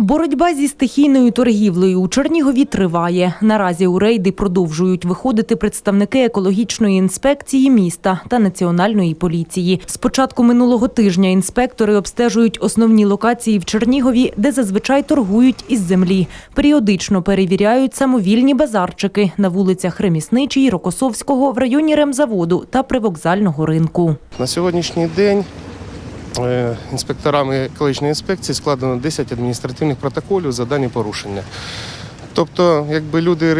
Боротьба зі стихійною торгівлею у Чернігові триває. Наразі у рейди продовжують виходити представники екологічної інспекції міста та національної поліції. З початку минулого тижня інспектори обстежують основні локації в Чернігові, де зазвичай торгують із землі. Періодично перевіряють самовільні базарчики на вулицях Ремісничій, Рокосовського, в районі ремзаводу та привокзального ринку. На сьогоднішній день інспекторами екологічної інспекції складено 10 адміністративних протоколів за дані порушення. Тобто, якби люди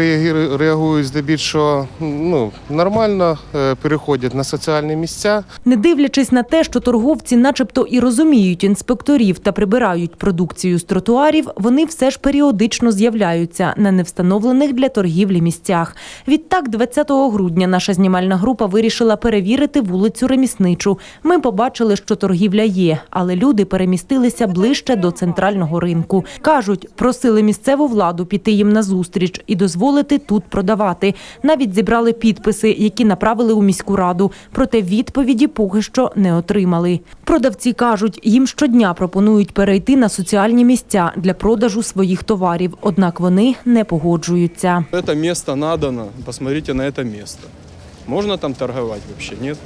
реагують здебільшого ну, нормально, е, переходять на соціальні місця, Не дивлячись на те, що торговці, начебто, і розуміють інспекторів та прибирають продукцію з тротуарів, вони все ж періодично з'являються на невстановлених для торгівлі місцях. Відтак, 20 грудня наша знімальна група вирішила перевірити вулицю Ремісничу. Ми побачили, що торгівля є, але люди перемістилися ближче до центрального ринку. кажуть, просили місцеву владу піти їм на зустріч і дозволити тут продавати. Навіть зібрали підписи, які направили у міську раду. Проте відповіді поки що не отримали. Продавці кажуть, їм щодня пропонують перейти на соціальні місця для продажу своїх товарів. Однак вони не погоджуються. Это место надано, посмотрите на это место. Можно там торговать вообще? Нет.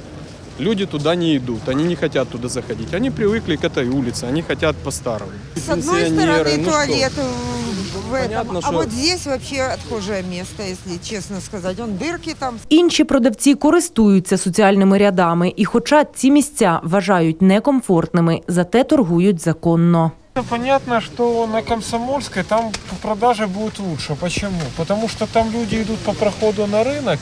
Люди туда не идут, они не хотят туда заходить. Они привыкли к этой улице, они хотят по-старому. С одной Пенсионеры, стороны ну что? туалет в- в этом, Понятно, а что- вот здесь вообще отхожее место, если честно сказать. Он дырки там Інші продавці користуються соціальними рядами, і, хоча ці місця вважають некомфортними, зате торгують законно. Ну, Понятно, что на Комсомольской там продажи будут лучше. Почему? Потому что там люди идут по проходу на рынок,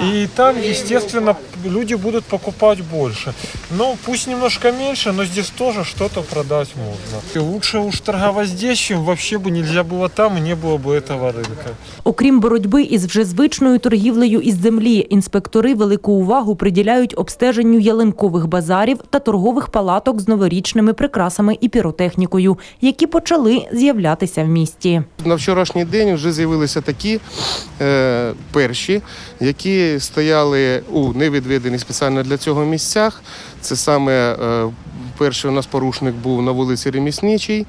и там, естественно, люди будут покупать больше. Ну, пусть немножко меньше, но здесь тоже что-то продать можно. И лучше уж торговать здесь, чем вообще бы нельзя было там, и не было бы этого рынка. Окрім боротьби із вже звичною торгівлею із землі, інспектори велику увагу приділяють обстеженню ялинкових базарів та торгових палаток з новорічними прикрасами і піротехнікою, які почали з'являтися в місті. На вчорашній день вже з'явилися такі е, перші, які стояли у невідведених спеціально для цього місцях. Це саме е, перший у нас порушник був на вулиці Ремісничій,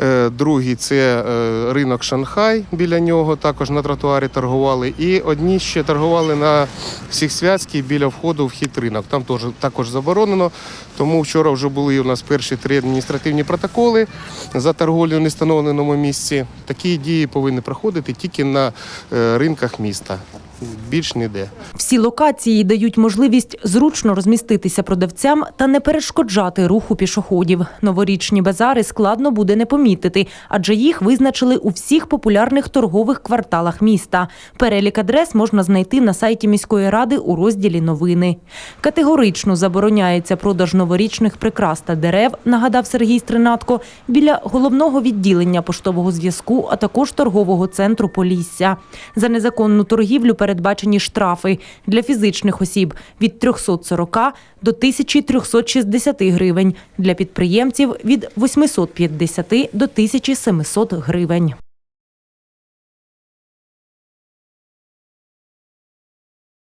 е, другий це е, ринок Шанхай біля нього, також на тротуарі торгували. І одні ще торгували на всіх святській біля входу в хід ринок. Там теж також заборонено. Тому вчора вже були у нас перші три адміністративні протоколи за торгівлю в нестановленому місці. Такі дії повинні проходити тільки на е, ринках міста. Більш ніде. Всі локації дають можливість зручно розміститися продавцям та не перешкоджати руху пішоходів. Новорічні базари складно буде не помітити, адже їх визначили у всіх популярних торгових кварталах міста. Перелік адрес можна знайти на сайті міської ради у розділі новини. Категорично забороняється продаж новорічних прикрас та дерев, нагадав Сергій Стринатко, біля головного відділення поштового зв'язку, а також торгового центру Полісся. За незаконну торгівлю передбачені штрафи для фізичних осіб від 340 до 1360 гривень, для підприємців від 850 до 1700 гривень.